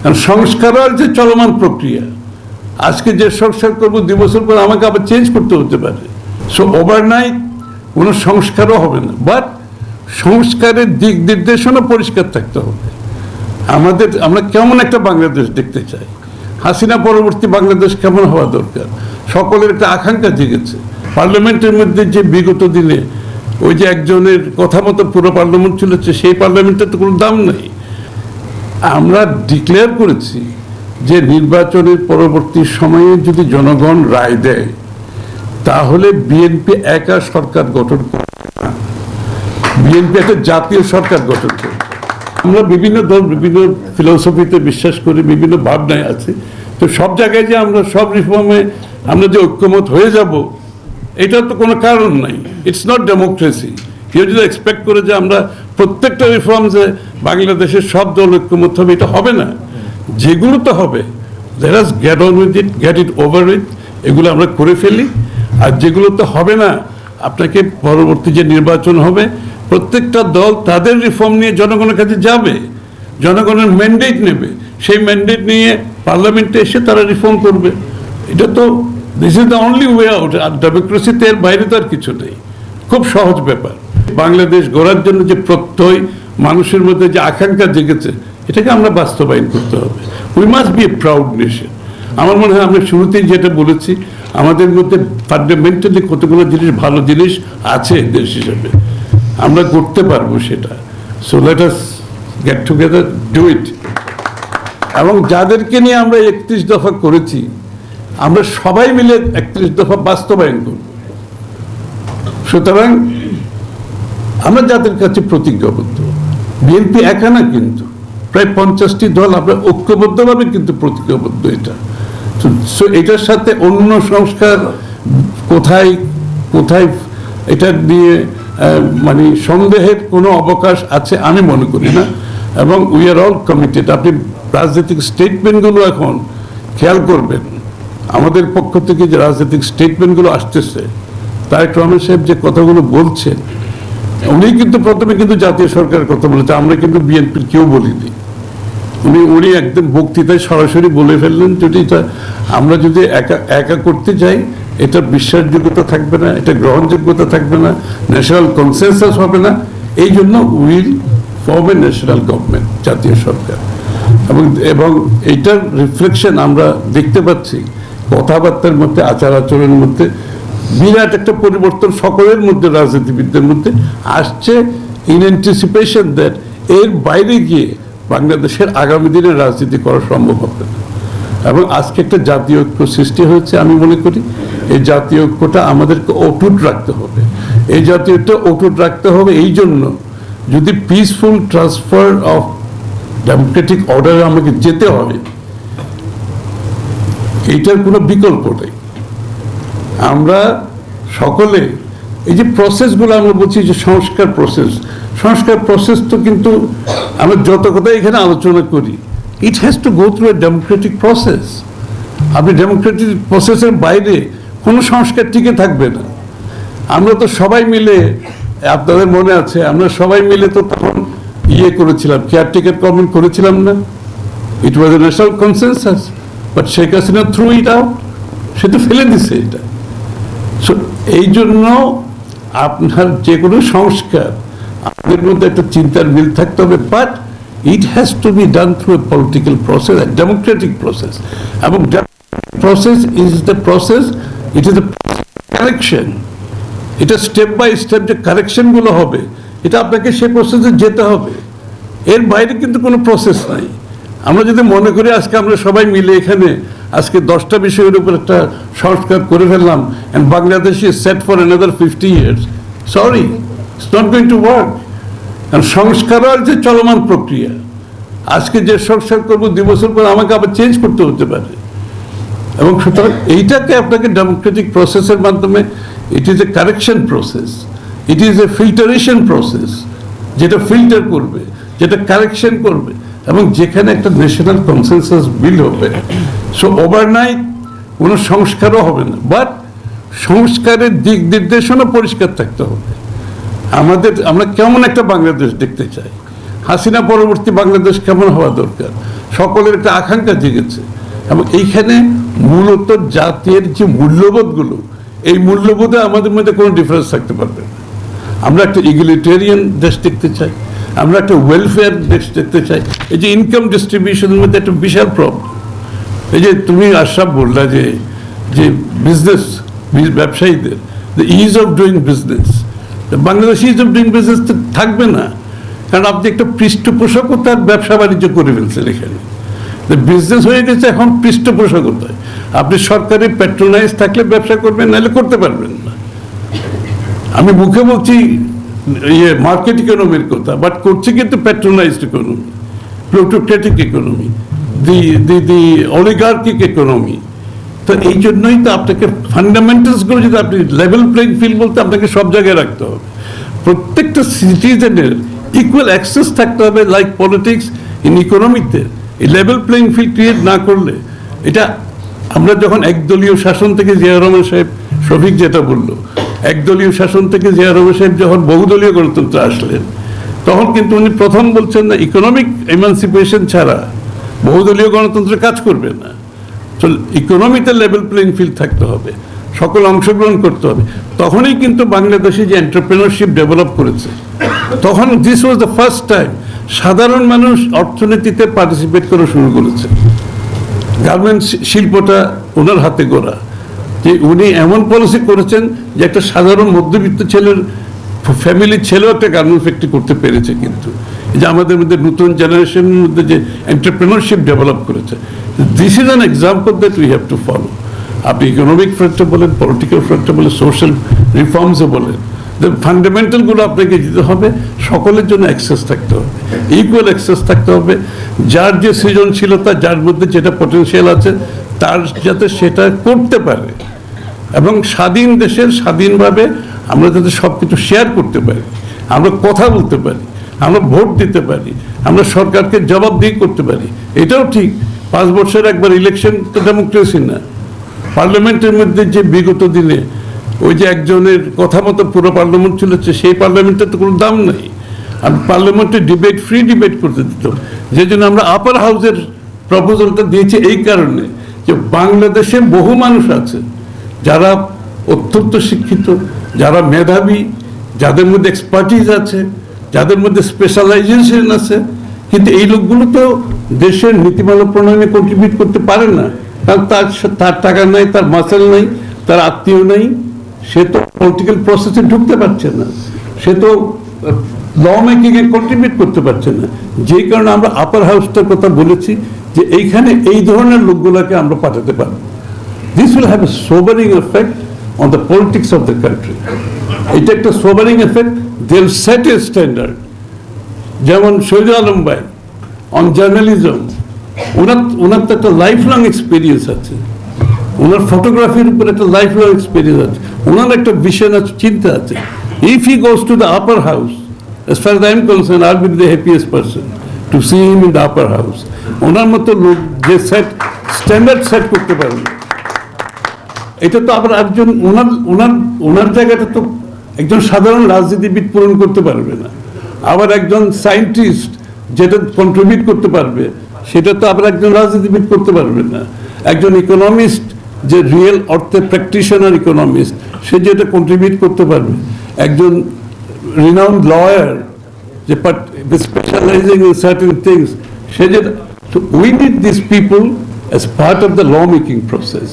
কারণ সংস্কার হচ্ছে চলমান প্রক্রিয়া, আজকে যে সংস্কার করব দুই বছর পর আমাকে আবার চেঞ্জ করতে হতে পারে। সো ওভারনাইট কোনো সংস্কারও হবে না। বাট সংস্কারের দিক নির্দেশনা পরিষ্কার থাকতে হবে। আমাদের, আমরা কেমন একটা বাংলাদেশ দেখতে চাই? হাসিনা পরবর্তী বাংলাদেশ কেমন হওয়া দরকার? সকলের একটা আকাঙ্ক্ষা জেগেছে। পার্লামেন্টের মধ্যে যে বিগত দিনে ওই যে একজনের কথা মতো পুরো পার্লামেন্ট চলেছে, সেই পার্লামেন্টের তো কোনো দাম নেই। আমরা ডিক্লেয়ার করেছি যে নির্বাচনের পরবর্তী সময়ে যদি জনগণ রায় দেয়, তাহলে বিএনপি একা সরকার গঠন করবে না। বিএনপি একটা জাতীয় সরকার গঠন করবে। আমরা বিভিন্ন দল, বিভিন্ন ফিলোসফিতে বিশ্বাস করি, বিভিন্ন ভাবনায় আছে। তো সব জায়গায় যে আমরা, সব রিফর্মে আমরা যে ঐক্যমত হয়ে যাব, এটা তো কোনো কারণ নাই। ইটস নট ডেমোক্রেসি কেউ যদি এক্সপেক্ট করে যে আমরা প্রত্যেকটা রিফর্মসে বাংলাদেশের সব দল ঐক্যমত হবে এটা হবে না যেগুলো তো হবে get on with it get it over with এগুলো আমরা করে ফেলি। আর যেগুলো তো হবে না, আপনাকে পরবর্তী যে নির্বাচন হবে, প্রত্যেকটা দল তাদের রিফর্ম নিয়ে জনগণের কাছে যাবে, জনগণের ম্যান্ডেট নেবে। সেই ম্যান্ডেট নিয়ে পার্লামেন্টে এসে তারা রিফর্ম করবে। এটা তো this is the only way out আর ডেমোক্রেসিতে এর বাইরে তো আর কিছু নেই। খুব সহজ ব্যাপার। বাংলাদেশ গড়ার জন্য যে প্রত্যয় মানুষের মধ্যে যে আকাঙ্ক্ষা জেগেছে, এটাকে আমরা বাস্তবায়ন করতে হবে। We must be a proud nation আমার মনে হয় আমরা শুরুতেই যেটা বলেছি, আমাদের মধ্যে ফান্ডামেন্টালি কতগুলো জিনিস ভালো জিনিস আছে দেশ হিসেবে। আমরা করতে পারব সেটা। So let us get together do it এবং যাদেরকে নিয়ে আমরা একত্রিশ দফা করেছি, আমরা সবাই মিলে একত্রিশ দফা বাস্তবায়ন করব। সুতরাং আমরা যাদের কাছে প্রতিজ্ঞাবদ্ধ। বিএনপি একা না কিন্তু। প্রায় পঞ্চাশটি দল আমরা ঐক্যবদ্ধভাবে কিন্তু প্রতিজ্ঞাবদ্ধ এটা। সো এটার সাথে অন্য সংস্কার কোথায় কোথায় এটা নিয়ে মানে সন্দেহের কোনো অবকাশ আছে আমি মনে করি না। এবং উই আর অল কমিটেড আপনি রাজনৈতিক স্টেটমেন্টগুলো এখন খেয়াল করবেন। আমাদের পক্ষ থেকে যে রাজনৈতিক স্টেটমেন্টগুলো আসতেছে, তারেক রহমান সাহেব যে কথাগুলো বলছেন উনি কিন্তু প্রথমে কিন্তু জাতীয় সরকারের কথা বলেছে, আমরা কিন্তু বিএনপির কেউ বলিনি। উনি উনি একদম বক্তৃতায় সরাসরি বলে ফেললেন, যদি আমরা যদি একা একা করতে যাই এটা বিশ্বাসযোগ্যতা থাকবে না, এটা গ্রহণযোগ্যতা থাকবে না ন্যাশনাল কনসেনসাস হবে না, এই জন্য will form a national government জাতীয় সরকার। এবং এবং এইটার রিফ্লেকশন আমরা দেখতে পাচ্ছি, কথাবার্তার মধ্যে আচার আচরণের মধ্যে বিরাট একটা পরিবর্তন সকলের মধ্যে, রাজনীতিবিদদের মধ্যে আসছে ইন অ্যান্টিসিপেশন দ্যাট এর বাইরে গিয়ে বাংলাদেশের আগামী দিনে রাজনীতি করা সম্ভব হবে না। এবং আজকে একটা জাতীয় ঐক্য সৃষ্টি হয়েছে, আমি মনে করি, এই জাতীয় ঐক্যটা আমাদেরকে অটুট রাখতে হবে। এই জাতীয়টা অটুট রাখতে হবে এই জন্য যদি পিসফুল ট্রান্সফার অফ ডেমোক্রেটিক অর্ডারে আমাকে যেতে হবে এইটার কোনো বিকল্প নেই। আমরা সকলে এই যে প্রসেসগুলো আমরা বলছি যে সংস্কার প্রসেস সংস্কার প্রসেস তো কিন্তু আমরা যত কথা এখানে আলোচনা করি it has to go through a democratic process আপনি ডেমোক্রেটিক প্রসেসের বাইরে কোনো সংস্কার টিকে থাকবে না। আমরা তো সবাই মিলে, আপনাদের মনে আছে, আমরা সবাই মিলে তো তখন ইয়ে করেছিলাম কেয়ারটেকার গভর্নমেন্ট করেছিলাম না। It was a national consensus but Sheikh Hasina threw it out সে তো ফেলে দিছে এটা। এই জন্য আপনার যে কোনো সংস্কার, আপনাদের মধ্যে একটা চিন্তার মিল থাকতে হবে but it has to be done through a political process democratic process এবং process is the process it is the correction এটা স্টেপ বাই স্টেপ যে কারেকশনগুলো হবে, এটা আপনাকে সেই প্রসেসে যেতে হবে। এর বাইরে কিন্তু কোনো প্রসেস নাই। আমরা যদি মনে করি আজকে আমরা সবাই মিলে এখানে আজকে দশটা বিষয়ের উপর একটা সংস্কার করে ফেললাম and Bangladesh is set for another fifty years sorry it's not going to work কারণ সংস্কার হচ্ছে চলমান প্রক্রিয়া, আজকে যে সংস্কার করব দুই বছর পর আমাকে আবার চেঞ্জ করতে হতে পারে। এবং সুতরাং এইটাকে আপনাকে ডেমোক্রেটিক প্রসেসের মাধ্যমে it is a correction process it is a filtration process যেটা ফিল্টার করবে, যেটা কারেকশন করবে। এবং যেখানে একটা ন্যাশনাল কনসেনসাস বিল হবে সো ওভারনাইট কোনো সংস্কারও হবে না। বাট সংস্কারের দিক নির্দেশনা পরিষ্কার থাকতে হবে। আমাদের, আমরা কেমন একটা বাংলাদেশ দেখতে চাই? হাসিনা পরবর্তী বাংলাদেশ কেমন হওয়া দরকার? সকলের একটা আকাঙ্ক্ষা জেগেছে। এবং এইখানে মূলত জাতির যে মূল্যবোধগুলো, এই মূল্যবোধে আমাদের মধ্যে কোনো ডিফারেন্স থাকতে পারবে না। আমরা একটা ইগুলিটেরিয়ান দেশ দেখতে চাই। আমরা একটা ওয়েলফেয়ার দেশ দেখতে চাই। এই যে ইনকাম ডিস্ট্রিবিউশনের মধ্যে একটা বিশাল প্রবলেম এই যে তুমি আশরাফ বললা যে যে বিজনেস ব্যবসায়ীদের the ease of doing business Bangladesh ease of doing business তো থাকবে না। কারণ আপনি একটা পৃষ্ঠপোষকতার ব্যবসা বাণিজ্য করে ফেলছেন এখানে। বিজনেস হয়ে গেছে এখন পৃষ্ঠপোষকতায়। আপনি সরকারি প্যাট্রোনাইজ থাকলে ব্যবসা করবেন, নাহলে করতে পারবেন না। আমি মুখে বলছি ইয়ে মার্কেট ইকোনমির কথা বাট করছে কিন্তু patronised economy plutocratic economy the the the oligarchic economy তো এই জন্যই তো আপনাকে ফান্ডামেন্টালসগুলো যদি আপনি লেভেল প্লেইং ফিল্ড বলতে, আপনাকে সব জায়গায় রাখতে হবে। প্রত্যেকটা সিটিজেনের ইকুয়াল অ্যাক্সেস থাকতে হবে লাইক পলিটিক্স ইন ইকোনমিতে এই লেভেল প্লেইং ফিল্ড ক্রিয়েট না করলে, এটা আমরা যখন একদলীয় শাসন থেকে জিয়া রহমান সাহেব, শফিক যেটা বলল একদলীয় শাসন থেকে জিয়া রহমান সাহেব যখন বহুদলীয় গণতন্ত্র আসলেন, তখন কিন্তু উনি প্রথম বলছেন না, ইকোনমিক এমানসিপেশন ছাড়া বহুদলীয় গণতন্ত্র কাজ করবে না। তো ইকোনমিতে লেভেল প্লেইং ফিল্ড থাকতে হবে, সকল অংশগ্রহণ করতে হবে। তখনই কিন্তু বাংলাদেশে যে এন্টারপ্রেনারশিপ ডেভেলপ করেছে, তখন this was the first time সাধারণ মানুষ অর্থনীতিতে পার্টিসিপেট করা শুরু করেছে। গার্মেন্টস শিল্পটা ওনার হাতে গড়া। যে উনি এমন পলিসি করেছেন যে একটা সাধারণ মধ্যবিত্ত ছেলের ফ্যামিলির ছেলেও একটা গার্মেন্ট ফ্যাক্টরি করতে পেরেছে কিন্তু। যে আমাদের মধ্যে নতুন জেনারেশনের মধ্যে যে এন্টারপ্রেনারশিপ ডেভেলপ করেছে। This is an example that we have to follow আপনি ইকোনমিক ফ্রন্টে বলেন পলিটিক্যাল ফ্রন্টে বলেন সোশ্যাল রিফর্মসে বলেন ফান্ডামেন্টালগুলো আপনাকে দিতে হবে, সকলের জন্য অ্যাক্সেস থাকতে হবে ইকুয়াল অ্যাক্সেস থাকতে হবে। যার যে সৃজনশীলতা, যার মধ্যে যেটা পটেনশিয়াল আছে, তার যাতে সেটা করতে পারে। এবং স্বাধীন দেশের স্বাধীনভাবে আমরা যাতে সব কিছু শেয়ার করতে পারি, আমরা কথা বলতে পারি, আমরা ভোট দিতে পারি, আমরা সরকারকে জবাবদিহি করতে পারি, এটাও ঠিক। পাঁচ বছর একবার ইলেকশন তো ডেমোক্রেসি না। পার্লামেন্টের মধ্যে যে বিগত দিনে ওই যে একজনের কথা মতো পুরো পার্লামেন্ট চলেছে, সেই পার্লামেন্টের তো কোনো দাম নেই। আর পার্লামেন্টে ডিবেট ফ্রি ডিবেট করতে দিত। যে জন্য আমরা আপার হাউসের প্রপোজালটা দিয়েছি এই কারণে যে বাংলাদেশে বহু মানুষ আছে। যারা অত্যন্ত শিক্ষিত, যারা মেধাবী, যাদের মধ্যে এক্সপার্টিস আছে, যাদের মধ্যে স্পেশালাইজেশন আছে, কিন্তু এই লোকগুলো তো দেশের নীতিমালা প্রণয়নে কন্ট্রিবিউট করতে পারে না। কারণ তার তার টাকা নাই, তার মাসেল নাই, তার আত্মীয় নাই, সে তো পলিটিক্যাল প্রসেসে ঢুকতে পারছে না। সে তো ল মেকিং এ কন্ট্রিবিউট করতে পারছে না। যেই কারণে আমরা আপার হাউসটার কথা বলেছি যে এইখানে এই ধরনের লোকগুলোকে আমরা পাঠাতে পারব। This will have a sobering effect on the politics of the country এটা একটা sobering effect that'll set a standard যেমন শহীদুল আলম ভাই অন জার্নালিজম ওনার ওনার তো একটা লাইফ লং এক্সপিরিয়েন্স আছে। ওনার ফটোগ্রাফির উপর একটা লাইফ লং এক্সপিরিয়েন্স আছে। ওনার একটা ভিশন আছে চিন্তা আছে। If he goes to the upper house far as I am concerned, I'll be the happiest person to see him in the upper house. ওনার মতো লোক যে সেট স্ট্যান্ডার্ড সেট করতে পারবে। এটা তো আবার একজন ওনার ওনার ওনার জায়গাটা তো একজন সাধারণ রাজনীতিবিদ পূরণ করতে পারবে না। আবার একজন সায়েন্টিস্ট যেটা কন্ট্রিবিউট করতে পারবে, সেটা তো আবার একজন রাজনীতিবিদ করতে পারবে না। একজন ইকোনমিস্ট যে রিয়েল অর্থে প্র্যাকটিশনার ইকোনমিস্ট সে যেটা কন্ট্রিবিউট করতে পারবে। একজন রিনাউন্ড লয়ার যে স্পেশালাইজিং ইন সার্টেন থিংস সে যে we need this people as part of the law making process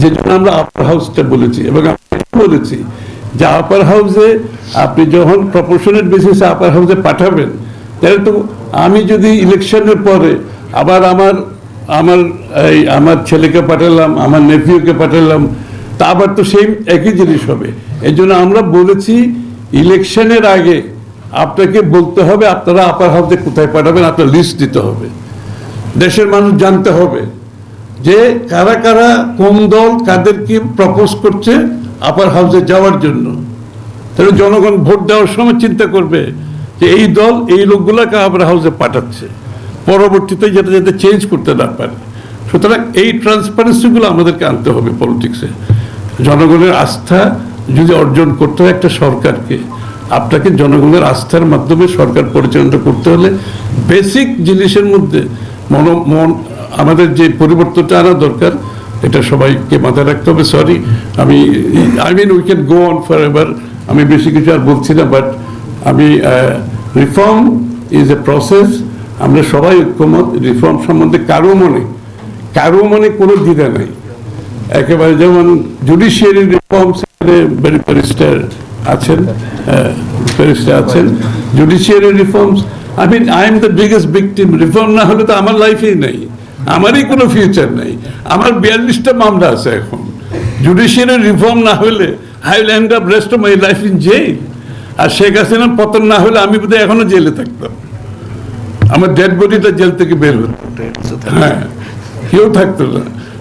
যে জন্য আমরা আপার হাউসটা বলেছি এবং বলেছি যে আপার হাউসে আপনি যখন প্রপোর্শনের বেসিসে আপার হাউসে পাঠাবেন, তাহলে তো আমি যদি ইলেকশনের পরে আবার আমার আমার এই আমার ছেলেকে পাঠালাম, আমার নেফিউকে পাঠালাম, তা আবার তো সেই একই জিনিস হবে। এই জন্য আমরা বলেছি ইলেকশনের আগে আপনাকে বলতে হবে আপনারা আপার হাউসে কোথায় পাঠাবেন, আপনার লিস্ট দিতে হবে। দেশের মানুষ জানতে হবে। যে কারা কারা কোন দল কাদেরকে প্রপোজ করছে আপার হাউসে যাওয়ার জন্য। তাহলে জনগণ ভোট দেওয়ার সময় চিন্তা করবে যে এই দল, এই লোকগুলোকে আপার হাউসে পাঠাচ্ছে। পরবর্তীতে যেটা যাতে চেঞ্জ করতে না পারে। সুতরাং এই ট্রান্সপারেন্সিগুলো আমাদেরকে আনতে হবে পলিটিক্সে জনগণের আস্থা যদি অর্জন করতে হয় একটা সরকারকে, আপনাকে জনগণের আস্থার মাধ্যমে সরকার পরিচালনা করতে হলে বেসিক জিনিসের মধ্যে মন মন, আমাদের যে পরিবর্তনটা আনা দরকার, এটা সবাইকে মাথায় রাখতে হবে সরি আমি I mean we can go on forever আমি বেশি কিছু আর বলছি না বাট আমি রিফর্ম ইজ এ প্রসেস আমরা সবাই ঐক্যমত রিফর্ম সম্বন্ধে কারও মনে কারও মনে কোনো দ্বিধা নাই। একেবারে যেমন জুডিশিয়ারি রিফর্ম ব্যারিস্টার আছেন ব্যারিস্টার আছেন। Judiciary reforms I mean I am the biggest victim reform না হলে তো আমার লাইফেই নেই। আমারই কোনো ফিউচার নেই। আমার বিয়াল্লিশটা মামলা আছে এখন। জুডিশিয়ারি রিফর্ম না হলে I will end up rest of my life in jail আর শেখ হাসিনার পতন না হলে আমি বোধহয় এখনও জেলে থাকতাম। আমার ডেড বডিটা জেল থেকে বের হতো। হ্যাঁ। কেউ থাকতো না।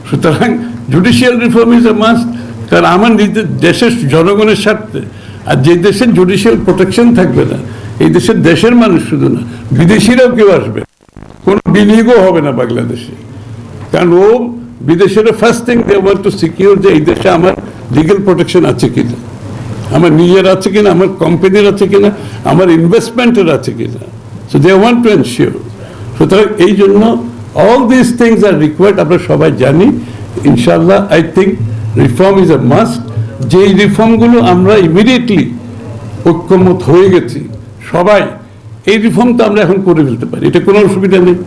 সুতরাং judicial reform is a must কারণ আমার নিজের দেশের জনগণের স্বার্থে। আর যে দেশের জুডিশিয়াল প্রোটেকশন থাকবে না এই দেশের দেশের মানুষ শুধু না, বিদেশিরাও কেউ আসবে? কোনো বিনিয়োগও হবে না বাংলাদেশে। কারণ ও বিদেশের first thing they want to secure যে এই দেশে আমার লিগেল প্রোটেকশন আছে কিনা, আমার নিজের আছে কিনা, আমার কোম্পানির আছে কিনা, আমার ইনভেস্টমেন্টের আছে কিনা। So they want to ensure সুতরাং এই জন্য all this things are required আমরা সবাই জানি ইনশাল্লাহ I think reform is a must যেই রিফর্মগুলো আমরা ইমিডিয়েটলি ঐক্যমত হয়ে গেছি সবাই এই রিফর্ম তো আমরা এখন করে ফেলতে পারি। এটা কোনো অসুবিধা নেই।